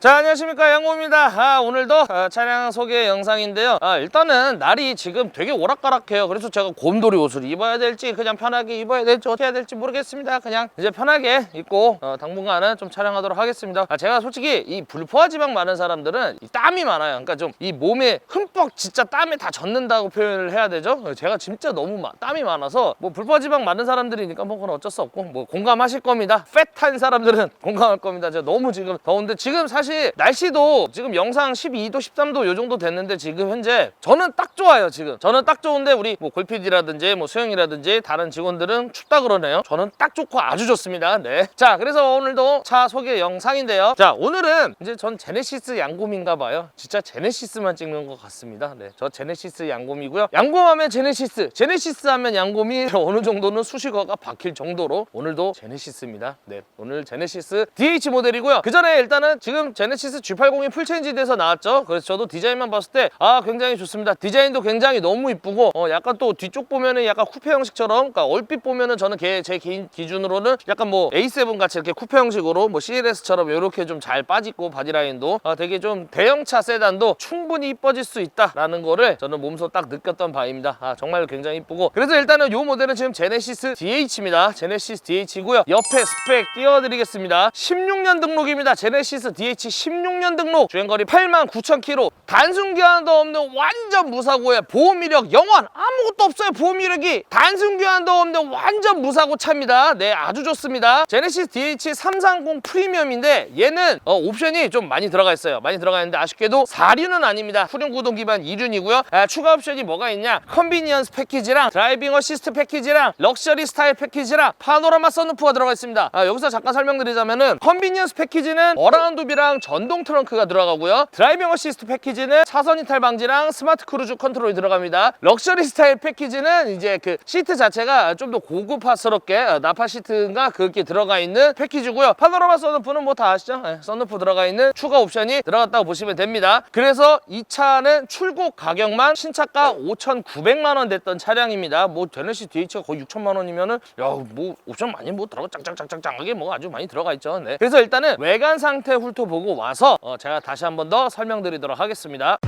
자 안녕하십니까. 양호입니다. 아, 오늘도 아, 차량 소개 영상인데요. 아, 일단은 날이 지금 되게 오락가락해요. 그래서 제가 곰돌이 옷을 입어야 될지 그냥 편하게 입어야 될지 어떻게 해야 될지 모르겠습니다. 그냥 이제 편하게 입고 어, 당분간은 좀 촬영하도록 하겠습니다. 아, 제가 솔직히 이 불포화 지방 많은 사람들은 이 땀이 많아요. 그러니까 좀 이 몸에 흠뻑 진짜 땀에 다 젖는다고 표현을 해야 되죠? 제가 진짜 너무 마- 땀이 많아서 뭐 불포화 지방 많은 사람들이니까 뭐 그건 어쩔 수 없고 뭐 공감하실 겁니다. 팻한 사람들은 공감할 겁니다. 제가 너무 지금 더운데 지금 사실 날씨도 지금 영상 12도 13도 요 정도 됐는데 지금 현재 저는 딱 좋아요 지금. 저는 딱 좋은데 우리 뭐 골피디라든지 뭐 수영이라든지 다른 직원들은 춥다 그러네요. 저는 딱 좋고 아주 좋습니다. 네자 그래서 오늘도 차 소개 영상인데요. 자 오늘은 이제 전 제네시스 양곰인가 봐요. 진짜 제네시스만 찍는 것 같습니다. 네저 제네시스 양곰이고요. 양곰하면 제네시스 제네시스 하면 양곰이 어느 정도는 수식어가 박힐 정도로 오늘도 제네시스입니다. 네. 오늘 제네시스 DH 모델이고요. 그 전에 일단은 지금 제네시스 G80이 풀체인지 돼서 나왔죠? 그래서 저도 디자인만 봤을 때 아 굉장히 좋습니다. 디자인도 굉장히 너무 이쁘고 어 약간 또 뒤쪽 보면은 약간 쿠페 형식처럼 그러니까 얼핏 보면은 저는 개- 제 개인 기준으로는 약간 뭐 A7 같이 이렇게 쿠페 형식으로 뭐 CLS처럼 이렇게 좀 잘 빠지고 바디라인도 아, 되게 좀 대형차 세단도 충분히 이뻐질 수 있다라는 거를 저는 몸소 딱 느꼈던 바입니다. 아 정말 굉장히 이쁘고. 그래서 일단은 이 모델은 지금 제네시스 DH입니다. 제네시스 DH고요. 옆에 스펙 띄워드리겠습니다. 16년 등록입니다. 제네시스 DH 16년 등록. 주행거리 8만 9천 킬로. 단순 교환도 없는 완전 무사고에 보험 이력 영원. 아무것도 없어요 보험 이력이. 단순 교환도 없는 완전 무사고 차입니다. 네 아주 좋습니다. 제네시스 DH 330 프리미엄인데 얘는 어, 옵션이 좀 많이 들어가 있어요. 많이 들어가 있는데 아쉽게도 4륜은 아닙니다. 후륜 구동 기반 2륜이고요. 아, 추가 옵션이 뭐가 있냐? 컨비니언스 패키지랑 드라이빙 어시스트 패키지랑 럭셔리 스타일 패키지랑 파노라마 선루프가 들어가 있습니다. 아, 여기서 잠깐 설명드리자면은 컨비니언스 패키지는 어라운드비랑 전동 트렁크가 들어가고요. 드라이빙 어시스트 패키지는 차선 이탈 방지랑 스마트 크루즈 컨트롤이 들어갑니다. 럭셔리 스타일 패키지는 이제 그 시트 자체가 좀 더 고급화스럽게 어, 나파 시트인가 그렇게 들어가 있는 패키지고요. 파노라마 선루프는 뭐 다 아시죠? 네, 선루프 들어가 있는 추가 옵션이 들어갔다고 보시면 됩니다. 그래서 이 차는 출고 가격만 신차가 5,900만 원 됐던 차량입니다. 뭐 제네시 DH가 거의 6천만 원이면은 야뭐 옵션 많이 뭐 들어가 짱짱짱짱짱하게 뭐 아주 많이 들어가 있죠. 네. 그래서 일단은 외관 상태 훑어보고 와서 어, 제가 다시 한 번 더 설명드리도록 하겠습니다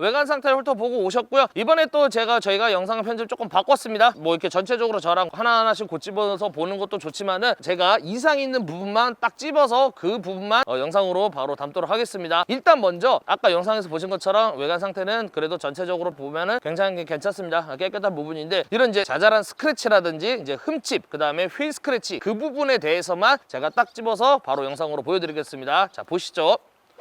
외관 상태 훑어보고 오셨고요. 이번에 또 제가 저희가 영상 편집 조금 바꿨습니다. 뭐 이렇게 전체적으로 저랑 하나하나씩 고집어서 보는 것도 좋지만은 제가 이상 있는 부분만 딱 집어서 그 부분만 어, 영상으로 바로 담도록 하겠습니다. 일단 먼저 아까 영상에서 보신 것처럼 외관 상태는 그래도 전체적으로 보면은 굉장히 괜찮습니다. 아, 깨끗한 부분인데 이런 이제 자잘한 스크래치라든지 이제 흠집 그 다음에 휠 스크래치 그 부분에 대해서만 제가 딱 집어서 바로 영상으로 보여드리겠습니다. 자 보시죠.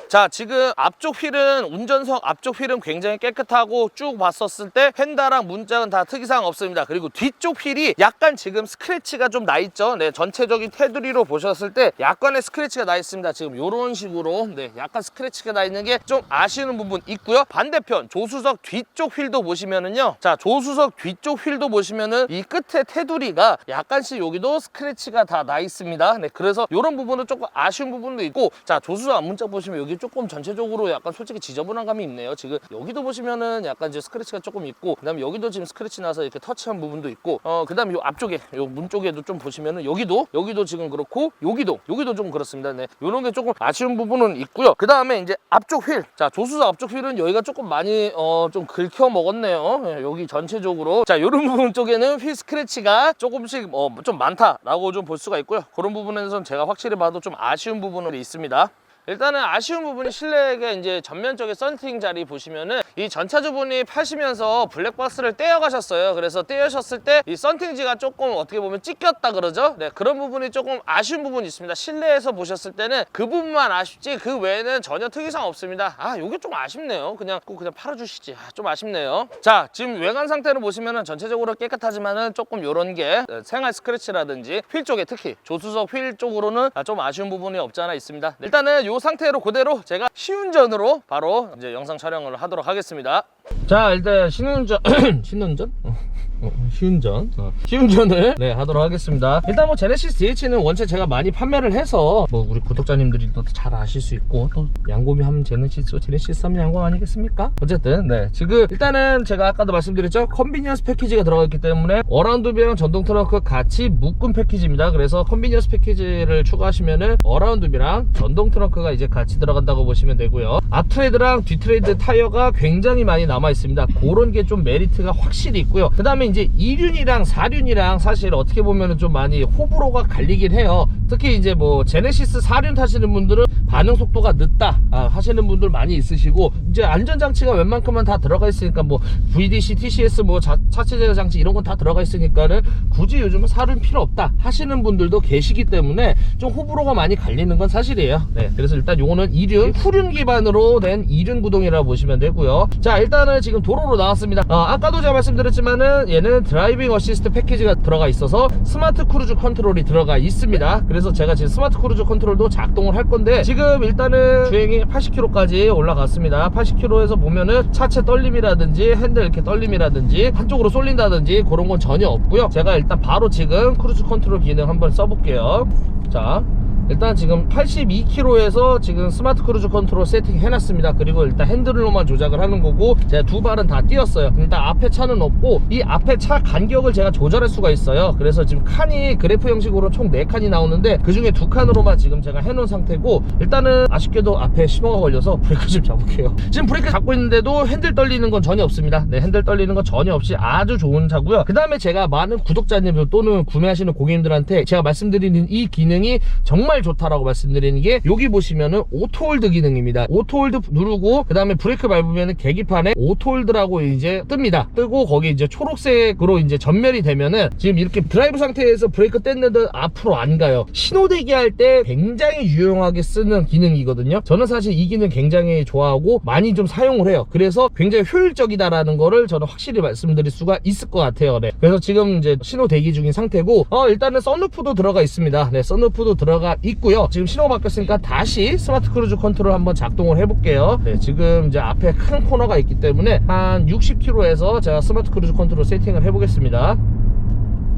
자 지금 앞쪽 휠은 운전석 앞쪽 휠은 굉장히 깨끗하고 쭉 봤었을 때 펜다랑 문짝은 다 특이사항 없습니다. 그리고 뒤쪽 휠이 약간 지금 스크래치가 좀 나 있죠? 네 전체적인 테두리로 보셨을 때 약간의 스크래치가 나 있습니다. 지금 이런 식으로. 네 약간 스크래치가 나 있는 게 좀 아쉬운 부분 있고요. 반대편 조수석 뒤쪽 휠도 보시면은요. 자 조수석 뒤쪽 휠도 보시면은 이 끝에 테두리가 약간씩 여기도 스크래치가 다 나 있습니다. 네 그래서 이런 부분은 조금 아쉬운 부분도 있고 자 조수석 앞문짝 보시면 조금 전체적으로 약간 솔직히 지저분한 감이 있네요. 지금 여기도 보시면은 약간 이제 스크래치가 조금 있고 그 다음에 여기도 지금 스크래치 나서 이렇게 터치한 부분도 있고 어 그 다음에 요 앞쪽에 요 문 쪽에도 좀 보시면은 여기도 여기도 지금 그렇고 여기도 여기도 좀 그렇습니다. 네. 요런 게 조금 아쉬운 부분은 있고요. 그 다음에 이제 앞쪽 휠. 자, 조수석 앞쪽 휠은 여기가 조금 많이 어 좀 긁혀 먹었네요. 예, 여기 전체적으로. 자, 요런 부분 쪽에는 휠 스크래치가 조금씩 어 좀 많다라고 좀 볼 수가 있고요. 그런 부분에서는 제가 확실히 봐도 좀 아쉬운 부분은 있습니다. 일단은 아쉬운 부분이 실내의 이제 전면적인 썬팅 자리 보시면은 이 전차주분이 파시면서 블랙박스를 떼어가셨어요. 그래서 떼어셨을 때 이 썬팅지가 조금 어떻게 보면 찢겼다 그러죠. 네 그런 부분이 조금 아쉬운 부분이 있습니다. 실내에서 보셨을 때는 그 부분만 아쉽지 그 외에는 전혀 특이사항 없습니다. 아 요게 좀 아쉽네요. 그냥 꼭 그냥 팔아주시지. 아, 좀 아쉽네요. 자 지금 외관 상태를 보시면은 전체적으로 깨끗하지만은 조금 요런 게 어, 생활 스크래치라든지 휠 쪽에 특히 조수석 휠 쪽으로는 아, 좀 아쉬운 부분이 없지 않아 있습니다. 네, 일단은 요 상태로 그대로 제가 시운전으로 바로 이제 영상 촬영을 하도록 하겠습니다. 자 일단 신운전 신운전? 어, 어, 시운전? 어, 시운전을? 네 하도록 하겠습니다. 일단 뭐 제네시스 DH는 원체 제가 많이 판매를 해서 뭐 우리 구독자님들이 또 잘 아실 수 있고 또 양곰이 하면 제네시스 제네시스 하면 양곰 아니겠습니까? 어쨌든 네. 지금 일단은 제가 아까도 말씀드렸죠? 컨비니언스 패키지가 들어가 있기 때문에 어라운드 비랑 전동 트렁크 같이 묶은 패키지입니다. 그래서 컨비니언스 패키지를 추가하시면은 어라운드 비랑 전동 트렁크가 이제 같이 들어간다고 보시면 되고요. 앞 트레드랑 뒤 트레드 타이어가 굉장히 많이 남아 있습니다. 그런 게 좀 메리트가 확실히 있고요. 그 다음에 이제 2륜이랑 4륜이랑 사실 어떻게 보면은 좀 많이 호불호가 갈리긴 해요 특히 이제 뭐 제네시스 4륜 타시는 분들은 반응 속도가 늦다 아, 하시는 분들 많이 있으시고 이제 안전장치가 웬만큼은 다 들어가 있으니까 뭐 VDC, TCS 뭐 자, 차체 제어 장치 이런 건 다 들어가 있으니까는 굳이 요즘은 4륜 필요 없다 하시는 분들도 계시기 때문에 좀 호불호가 많이 갈리는 건 사실이에요. 네 그래서 일단 요거는 2륜 후륜 기반으로 된 2륜 구동이라고 보시면 되고요. 자 일단은 지금 도로로 나왔습니다. 어, 아까도 제가 말씀드렸지만은 얘는 드라이빙 어시스트 패키지가 들어가 있어서 스마트 크루즈 컨트롤이 들어가 있습니다. 그래서 제가 지금 스마트 크루즈 컨트롤도 작동을 할 건데 지금 일단은 주행이 80km까지 올라갔습니다. 80km에서 보면은 차체 떨림이라든지 핸들 이렇게 떨림이라든지 한쪽으로 쏠린다든지 그런 건 전혀 없고요. 제가 일단 바로 지금 크루즈 컨트롤 기능 한번 써볼게요. 자 일단 지금 82km에서 지금 스마트 크루즈 컨트롤 세팅 해놨습니다. 그리고 일단 핸들로만 조작을 하는 거고 제가 두 발은 다 띄었어요. 일단 앞에 차는 없고 이 앞에 차 간격을 제가 조절할 수가 있어요. 그래서 지금 칸이 그래프 형식으로 총 4칸이 나오는데 그 중에 두 칸으로만 지금 제가 해놓은 상태고 일단은 아쉽게도 앞에 신호가 걸려서 브레이크 좀 잡을게요. 지금 브레이크 잡고 있는데도 핸들 떨리는 건 전혀 없습니다. 네 핸들 떨리는 건 전혀 없이 아주 좋은 차고요. 그 다음에 제가 많은 구독자님들 또는 구매하시는 고객님들한테 제가 말씀드리는 이 기능이 정말 좋다라고 말씀드리는 게 여기 보시면은 오토홀드 기능입니다. 오토홀드 누르고 그 다음에 브레이크 밟으면은 계기판에 오토홀드라고 이제 뜹니다. 뜨고 거기 이제 초록색으로 이제 전멸이 되면은 지금 이렇게 드라이브 상태에서 브레이크 뗐는데 앞으로 안 가요. 신호 대기할 때 굉장히 유용하게 쓰는 기능이거든요. 저는 사실 이 기능 굉장히 좋아하고 많이 좀 사용을 해요. 그래서 굉장히 효율적이다라는 거를 저는 확실히 말씀드릴 수가 있을 것 같아요. 네. 그래서 지금 이제 신호 대기 중인 상태고 어 일단은 썬루프도 들어가 있습니다. 네 썬루프도 들어가 있고요. 지금 신호가 바뀌었으니까 다시 스마트 크루즈 컨트롤 한번 작동을 해볼게요. 네. 지금 이제 앞에 큰 코너가 있기 때문에 한 60km에서 제가 스마트 크루즈 컨트롤 세팅을 해보겠습니다.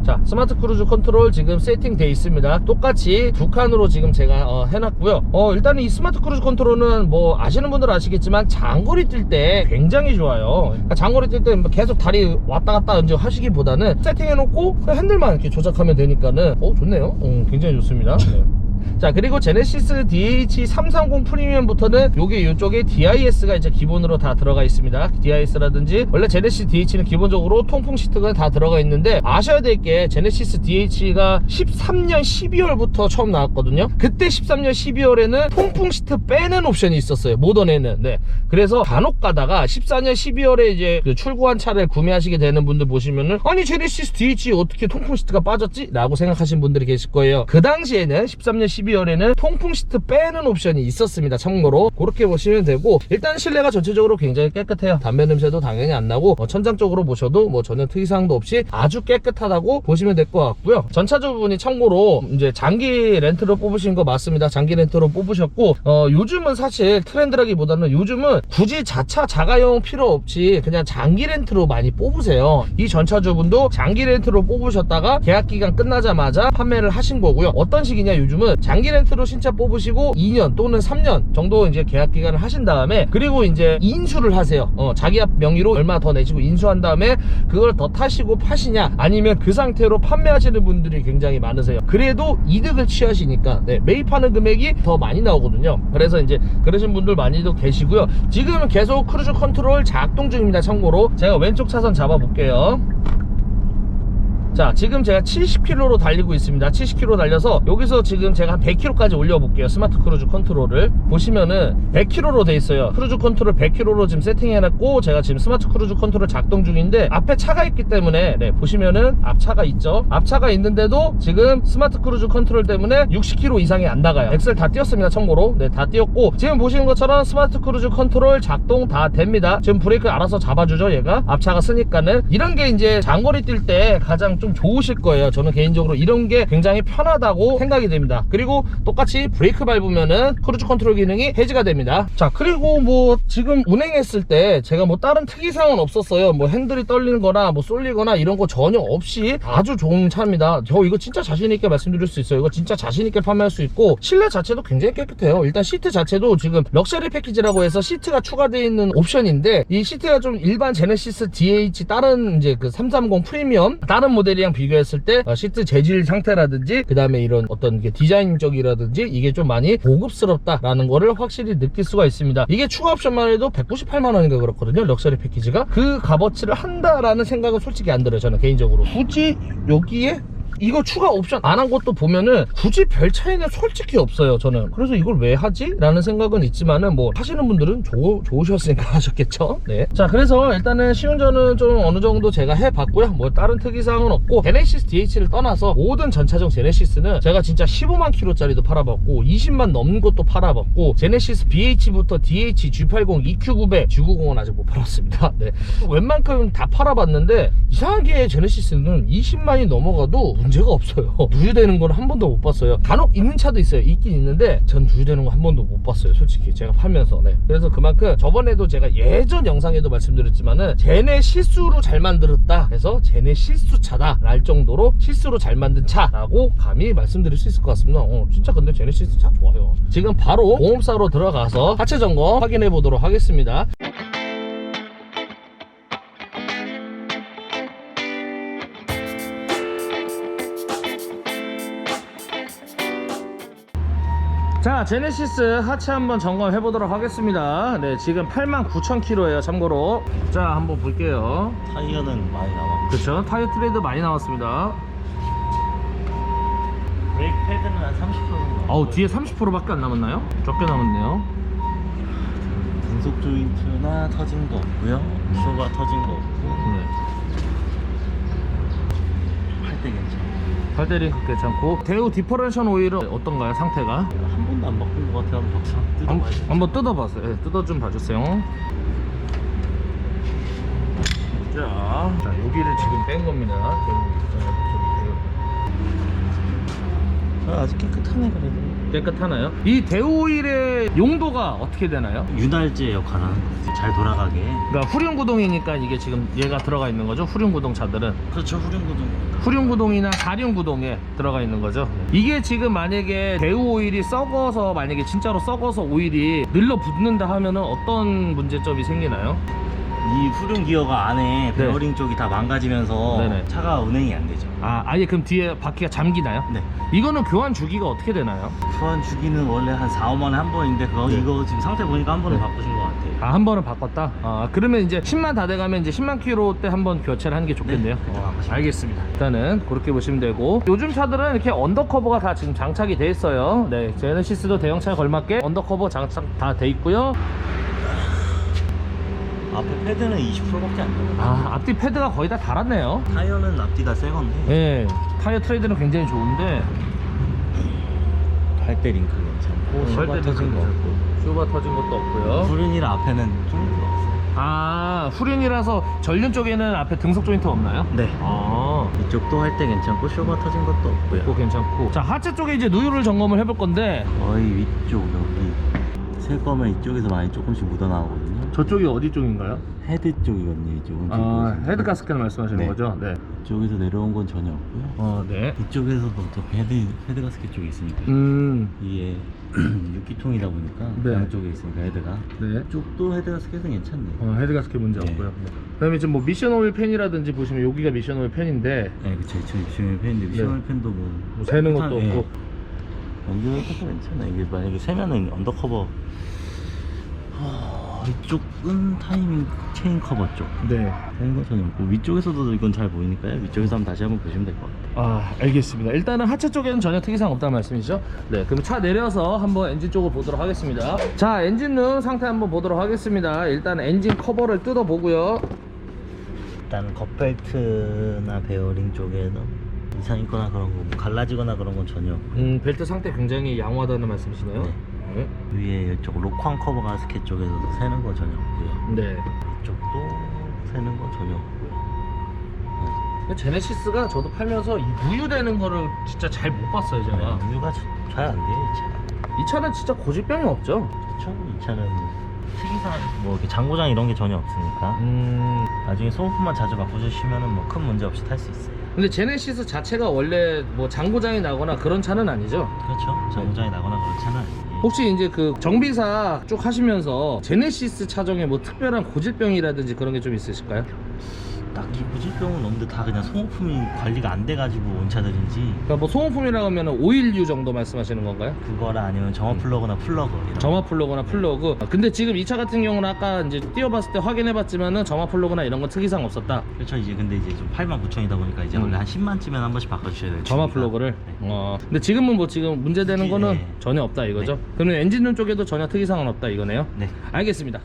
자 스마트 크루즈 컨트롤 지금 세팅돼 있습니다. 똑같이 두 칸으로 지금 제가 어, 해놨고요. 어 일단은 이 스마트 크루즈 컨트롤은 뭐 아시는 분들은 아시겠지만 장거리 뛸 때 굉장히 좋아요. 그러니까 장거리 뛸 때 계속 다리 왔다 갔다 이제 하시기보다는 세팅해 놓고 그냥 핸들만 이렇게 조작하면 되니까는 어 좋네요. 어, 굉장히 좋습니다. 네. 자 그리고 제네시스 DH330 프리미엄부터는 여기 이쪽에 DIS가 이제 기본으로 다 들어가 있습니다. DIS라든지 원래 제네시스 DH는 기본적으로 통풍 시트가 다 들어가 있는데 아셔야 될 게 제네시스 DH가 13년 12월부터 처음 나왔거든요. 그때 13년 12월에는 통풍 시트 빼는 옵션이 있었어요. 모던에는. 네. 그래서 간혹 가다가 14년 12월에 이제 그 출고한 차를 구매하시게 되는 분들 보시면은 아니 제네시스 DH 어떻게 통풍 시트가 빠졌지? 라고 생각하시는 분들이 계실 거예요. 그 당시에는 13년 12월에는 통풍 시트 빼는 옵션이 있었습니다. 참고로 그렇게 보시면 되고 일단 실내가 전체적으로 굉장히 깨끗해요. 담배 냄새도 당연히 안 나고 어, 천장 쪽으로 보셔도 뭐 전혀 특이사항도 없이 아주 깨끗하다고 보시면 될 것 같고요. 전차주 부분이 참고로 이제 장기 렌트로 뽑으신 거 맞습니다. 장기 렌트로 뽑으셨고 어, 요즘은 사실 트렌드라기보다는 요즘은 굳이 자차 자가용 필요 없이 그냥 장기 렌트로 많이 뽑으세요. 이 전차주분도 장기 렌트로 뽑으셨다가 계약 기간 끝나자마자 판매를 하신 거고요. 어떤 식이냐 요즘은 장기 렌트로 신차 뽑으시고 2년 또는 3년 정도 이제 계약 기간을 하신 다음에 그리고 이제 인수를 하세요. 어, 자기 명의로 얼마 더 내시고 인수한 다음에 그걸 더 타시고 파시냐 아니면 그 상태로 판매하시는 분들이 굉장히 많으세요. 그래도 이득을 취하시니까 네, 매입하는 금액이 더 많이 나오거든요. 그래서 이제 그러신 분들 많이도 계시고요. 지금은 계속 크루즈 컨트롤 작동 중입니다. 참고로 제가 왼쪽 차선 잡아볼게요. 자 지금 제가 70km로 달리고 있습니다. 70km 달려서 여기서 지금 제가 한 100km까지 올려볼게요. 스마트 크루즈 컨트롤을. 보시면은 100km로 돼 있어요. 크루즈 컨트롤 100km로 지금 세팅해놨고 제가 지금 스마트 크루즈 컨트롤 작동 중인데 앞에 차가 있기 때문에 네 보시면은 앞차가 있죠. 앞차가 있는데도 지금 스마트 크루즈 컨트롤 때문에 60km 이상이 안 나가요. 엑셀 다 띄었습니다 참고로. 네 다 띄었고 지금 보시는 것처럼 스마트 크루즈 컨트롤 작동 다 됩니다. 지금 브레이크 알아서 잡아주죠 얘가. 앞차가 쓰니까는. 이런 게 이제 장거리 뛸 때 가장 좀 좋으실 거예요. 저는 개인적으로 이런 게 굉장히 편하다고 생각이 됩니다. 그리고 똑같이 브레이크 밟으면은 크루즈 컨트롤 기능이 해지가 됩니다. 자 그리고 뭐 지금 운행했을 때 제가 뭐 다른 특이사항은 없었어요. 뭐 핸들이 떨리는 거나 뭐 쏠리거나 이런 거 전혀 없이 아주 좋은 차입니다. 저 이거 진짜 자신 있게 말씀드릴 수 있어요. 이거 진짜 자신 있게 판매할 수 있고 실내 자체도 굉장히 깨끗해요. 일단 시트 자체도 지금 럭셔리 패키지라고 해서 시트가 추가되어 있는 옵션인데 이 시트가 좀 일반 제네시스 DH 다른 이제 그 330 프리미엄 다른 모델 이랑 비교했을 때 어, 시트 재질 상태라든지 그 다음에 이런 어떤 게 디자인적이라든지 이게 좀 많이 고급스럽다라는 거를 확실히 느낄 수가 있습니다. 이게 추가 옵션만 해도 198만 원인가 그렇거든요 럭셔리 패키지가. 그 값어치를 한다라는 생각은 솔직히 안 들어요 저는 개인적으로. 굳이 여기에 이거 추가 옵션 안 한 것도 보면은 굳이 별 차이는 솔직히 없어요 저는. 그래서 이걸 왜 하지? 라는 생각은 있지만은 뭐 하시는 분들은 좋, 좋으셨으니까 하셨겠죠? 네자 그래서 일단은 시운전은 좀 어느 정도 제가 해봤고요. 뭐 다른 특이사항은 없고 제네시스 DH를 떠나서 모든 전차종 제네시스는 제가 진짜 15만 킬로짜리도 팔아봤고 20만 넘는 것도 팔아봤고 제네시스 BH부터 DH G80 EQ900 G90은 아직 못 팔았습니다. 네. 웬만큼 다 팔아봤는데 이상하게 제네시스는 20만이 넘어가도 문제가 없어요. 누유되는 건 한 번도 못 봤어요. 간혹 있는 차도 있어요. 있긴 있는데 전 누유되는 거 한 번도 못 봤어요 솔직히. 제가 팔면서. 네. 그래서 그만큼 저번에도 제가 예전 영상에도 말씀드렸지만은 제네 실수로 잘 만들었다 그래서 제네 실수차다 랄 정도로 실수로 잘 만든 차라고 감히 말씀드릴 수 있을 것 같습니다. 어, 진짜 근데 제네 실수 차 좋아요. 지금 바로 보험사로 들어가서 하체 점검 확인해 보도록 하겠습니다 자 제네시스 하체 한번 점검해 보도록 하겠습니다 네 지금 89,000km예요 참고로 자 한번 볼게요 타이어는 많이 남아. 그렇죠 타이어 트레이드 많이 나왔습니다 브레이크 패드는 한 30% 정도. 어우 뒤에 30%밖에 안 남았나요? 적게 남았네요 등속 조인트나 터진 거 없고요. 쇼가 터진 거 없고 네. 할때 괜찮아. 발대리 괜찮고 대우 디퍼런션 오일은 어떤가요 상태가? 한 번도 안 바꾼 것 같아. 한번 한, 뜯어봐야 돼. 한번 뜯어봤어요 네, 뜯어 좀 봐주세요 자, 자 여기를 지금 뺀 겁니다 대우 저기 대우 아, 아직 깨끗하네 그래도. 깨끗하나요? 이 대우 오일의 용도가 어떻게 되나요? 윤활제 거지. 잘 돌아가게. 그러니까 후륜구동이니까 이게 지금 얘가 들어가 있는 거죠 후륜구동 차들은 그렇죠. 후륜구동. 후륜구동이나 사륜구동에 들어가 있는 거죠 이게 지금 만약에 대우 오일이 썩어서 만약에 진짜로 썩어서 오일이 늘러 붙는다 하면은 어떤 문제점이 생기나요? 이 후륜 기어가 안에 베어링 쪽이 다 망가지면서 네네. 차가 운행이 안 되죠. 아 아예 그럼 뒤에 바퀴가 잠기나요? 네. 이거는 교환 주기가 어떻게 되나요? 교환 주기는 원래 한 4, 5만에 한 번인데 그거 네. 이거 지금 상태 보니까 한 번은 네. 바꾸신 것 같아요. 아 한 번은 바꿨다? 아 그러면 이제 10만 다 돼가면 이제 10만 킬로 때 한 번 교체를 하는 게 좋겠네요 네, 그때 어, 바꾸시면 알겠습니다 일단은 그렇게 보시면 되고 요즘 차들은 이렇게 언더커버가 다 지금 장착이 돼 있어요 네 제네시스도 대형차에 걸맞게 언더커버 장착 다 돼 있고요 앞에 패드는 20%밖에 안 나요. 아 앞뒤 패드가 거의 다 달았네요. 타이어는 앞뒤가 새 건데. 예 타이어 트레이드는 굉장히 좋은데. 발대 링크 괜찮고 쇼바 터진 거 쇼바 터진 것도 없고요. 후륜이랑 앞에는 없어요. 아 후륜이라서 전륜 쪽에는 앞에 등속 조인트 없나요? 네. 아. 이쪽도 할 때 괜찮고 쇼바 터진 것도 없고요. 괜찮고. 자 하체 쪽에 이제 누유를 점검을 해볼 건데. 거의 위쪽 여기 셀 거면 이쪽에서 많이 조금씩 묻어나오거든요. 저쪽이 어디 쪽인가요? 헤드 쪽이거든요. 오른쪽. 아. 헤드 가스켓 말씀하시는 네. 거죠? 네. 이쪽에서 내려온 건 전혀 없고요. 어 네. 이쪽에서도 어차피 헤드 헤드 가스켓 쪽에 있으니까 음. 이게 6기통이다 보니까 네. 양쪽에 있으니까 헤드가 네. 이쪽도 헤드 가스켓은 괜찮네요. 어, 헤드 가스켓 문제 네. 없고요. 그다음에 지금 뭐 미션 오일 펜이라든지 보시면 여기가 미션 오일 펜인데 네, 그쵸. 미션 펜인데 미션 펜도 뭐, 뭐 새는 것도 예. 없고. 연결 괜찮아. 이게 만약에 세면은 언더커버 하, 이쪽은 타이밍 체인 커버 쪽. 네. 되는 건 전혀 없고 위쪽에서도 이건 잘 보이니까요. 위쪽에서 한번 다시 한번 보시면 될 것 같아요. 아 알겠습니다. 일단은 하체 쪽에는 전혀 특이사항 없다는 말씀이시죠? 네. 그럼 차 내려서 한번 엔진 쪽을 보도록 하겠습니다. 자 엔진룸 상태 한번 보도록 하겠습니다. 일단 엔진 커버를 뜯어 보고요. 일단 겉벨트나 베어링 쪽에는 이상 있거나 그런 거 뭐 갈라지거나 그런 건 전혀 없고 음 벨트 상태 굉장히 양호하다는 말씀이시네요. 네. 네. 위에 이쪽 록황 커버 가스켓 쪽에서도 새는 거 전혀 없고요. 네. 이쪽도 새는 거 전혀 없고요. 제네시스가 저도 팔면서 이 무유되는 거를 진짜 잘 못 봤어요 제가. 네, 우유가 잘 안 돼요, 이 차. 이 차는 진짜 고질병이 없죠. 그쵸? 이 차는 특이사항, 뭐 이렇게 장고장 이런 게 전혀 없으니까 음. 나중에 소모품만 자주 바꿔주시면은 뭐 큰 문제 없이 탈 수 있어요. 근데 제네시스 자체가 원래 뭐 장고장이 나거나 그런 차는 아니죠? 그렇죠? 장고장이 나거나 그런 차는 아니에요. 혹시 이제 그 정비사 쭉 하시면서 제네시스 차종에 뭐 특별한 고질병이라든지 그런 게 좀 있으실까요? 딱히 무질병은 없는데 다 그냥 소모품이 관리가 안 돼가지고 온 차들인지 그러니까 뭐 소모품이라고 하면 오일류 정도 말씀하시는 건가요? 그거라 아니면 점화 플러그나 플러그 이런 거. 점화 플러그나 플러그. 아, 근데 지금 이 차 같은 경우는 아까 이제 띄워봤을 때 확인해봤지만은 점화 플러그나 이런 건 특이사항 없었다. 그렇죠 이제 근데 이제 좀 8만 9천이다 보니까 이제 음. 원래 한 10만쯤에 한 번씩 바꿔주셔야 돼요 점화 주기가. 플러그를. 네. 어. 근데 지금은 뭐 지금 문제되는 특이- 거는 네. 전혀 없다 이거죠. 그러면 엔진룸 쪽에도 전혀 특이사항은 없다 이거네요. 네. 알겠습니다.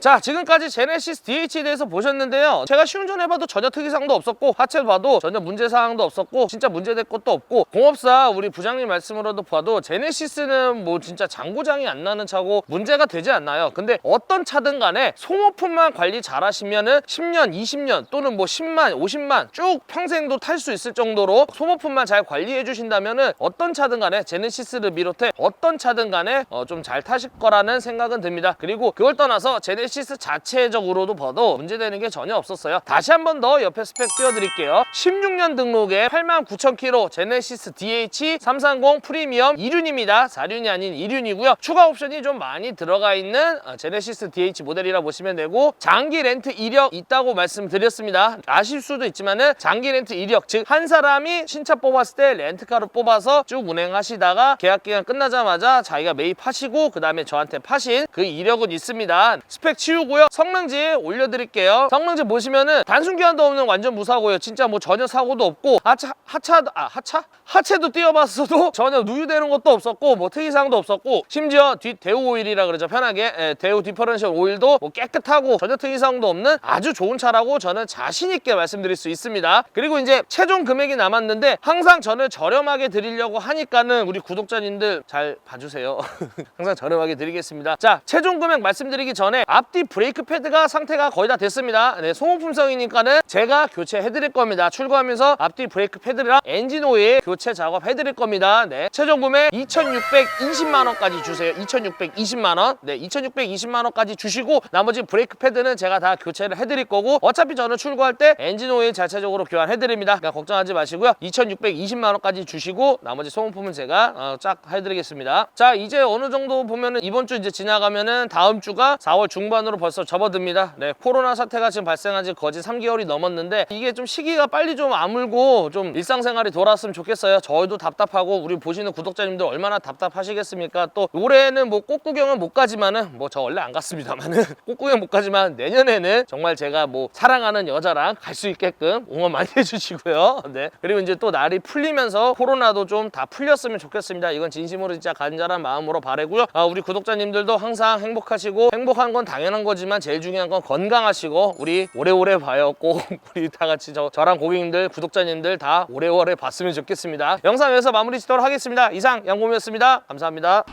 자 지금까지 제네시스 DH에 대해서 보셨는데요 제가 시운전 해봐도 전혀 특이사항도 없었고 하체 봐도 전혀 문제사항도 없었고 진짜 문제될 것도 없고 공업사 우리 부장님 말씀으로도 봐도 제네시스는 뭐 진짜 장고장이 안 나는 차고 문제가 되지 않나요 근데 어떤 차든 간에 소모품만 관리 잘 하시면은 10년 20년 또는 뭐 10만 50만 쭉 평생도 탈 수 있을 정도로 소모품만 잘 관리해 주신다면은 어떤 차든 간에 제네시스를 비롯해 어떤 차든 간에 어, 좀 잘 타실 거라는 생각은 듭니다. 그리고 그걸 떠나서 제네시스 자체적으로도 봐도 문제되는 게 전혀 없었어요. 다시 한 번 더 옆에 스펙 띄워드릴게요. 16년 등록에 89,000km 제네시스 DH 330 프리미엄 2륜입니다. 4륜이 아닌 2륜이고요. 추가 옵션이 좀 많이 들어가 있는 어, 제네시스 DH 모델이라 보시면 되고 장기 렌트 이력 있다고 말씀드렸습니다. 아실 수도 있지만 은 장기 렌트 이력 즉 한 사람이 신차 뽑았을 때 렌트카로 뽑아서 쭉 운행하시다가 계약 기간 끝나자마자 자기가 매입하시고 그 다음에 저한테 파신 그 이력은 있습니다. 스펙 치우고요. 성능지 올려드릴게요. 성능지 보시면은 단순 기한도 없는 완전 무사고요. 진짜 뭐 전혀 사고도 없고 하차 하차 아 하차 하체도 띄워봤어도 전혀 누유되는 것도 없었고 뭐 특이사항도 없었고 심지어 뒷 대우 오일이라 그러죠 편하게 예, 대우 디퍼런셜 오일도 뭐 깨끗하고 전혀 특이사항도 없는 아주 좋은 차라고 저는 자신 있게 말씀드릴 수 있습니다. 그리고 이제 최종 금액이 남았는데 항상 저는 저렴하게 드리려고 하니까는 우리 구독자님들 잘 봐주세요. 항상 저렴하게 드리겠습니다. 자 최종 금액 말씀드리기 전에 앞뒤 브레이크 패드가 상태가 거의 다 됐습니다. 네, 소모품성이니까는 제가 교체해 드릴 겁니다. 출고하면서 앞뒤 브레이크 패드랑 엔진 오일 교체 작업 해 드릴 겁니다. 네, 최종 구매 2,620만 원까지 주세요. 2,620만 원. 네, 2,620만 원까지 주시고 나머지 브레이크 패드는 제가 다 교체를 해 드릴 거고 어차피 저는 출고할 때 엔진 오일 자체적으로 교환해 드립니다. 그러니까 걱정하지 마시고요. 2,620만 원까지 주시고 나머지 소모품은 제가 어, 쫙 해드리겠습니다. 자, 이제 어느 정도 보면은 이번 주 이제 지나가면은 다음 주가 4월 중반 으로 벌써 접어듭니다. 네, 코로나 사태가 지금 발생한 지 거진 3개월이 넘었는데 이게 좀 시기가 빨리 좀 아물고 좀 일상생활이 돌아왔으면 좋겠어요. 저희도 답답하고 우리 보시는 구독자님들 얼마나 답답하시겠습니까? 또 올해는 뭐 꽃구경은 못 가지만은 뭐 저 원래 안 갔습니다만은 꽃구경 못 가지만 내년에는 정말 제가 뭐 사랑하는 여자랑 갈 수 있게끔 응원 많이 해주시고요. 네. 그리고 이제 또 날이 풀리면서 코로나도 좀 다 풀렸으면 좋겠습니다. 이건 진심으로 진짜 간절한 마음으로 바라고요. 아, 우리 구독자님들도 항상 행복하시고 행복한 건 당연 한 거지만 제일 중요한 건 건강하시고 우리 오래오래 봐요. 꼭 우리 다 같이 저, 저랑 고객님들 구독자님들 다 오래오래 봤으면 좋겠습니다. 영상 여기서 마무리 짓도록 하겠습니다. 이상 양곰이었습니다. 감사합니다.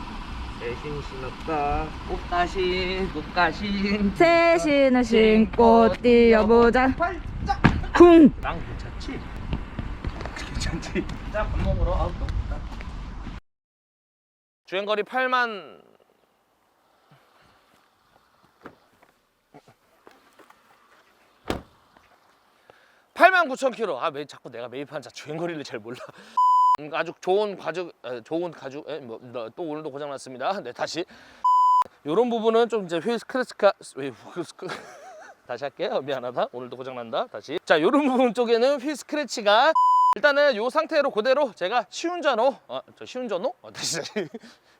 대신 신었다 꽃가신 꽃가신 새 신을 신고 뛰어보자 쿵난 괜찮지? 괜찮지? 자, 밥 먹으러. 아, 좋다. 주행거리 8만 89,000km. 아, 매, 자꾸 내가 매입한 자 주행거리를 잘 몰라. 음, 아주 좋은 가죽, 에, 좋은 가죽, 에, 뭐, 너, 또 오늘도 고장 났습니다. 네, 다시. 요런 부분은 좀 이제 휠 스크래치가, 왜, 스크- 다시 할게요. 미안하다. 오늘도 고장 난다. 다시. 자, 요런 부분 쪽에는 휠 스크래치가 일단은 요 상태로 그대로 제가 시운전호, 어, 저 시운전호? 어, 다시, 다시.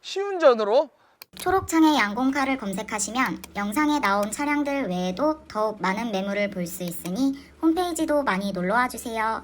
시운전으로 초록창에 양공카를 검색하시면 영상에 나온 차량들 외에도 더욱 많은 매물을 볼 수 있으니 홈페이지도 많이 놀러와 주세요.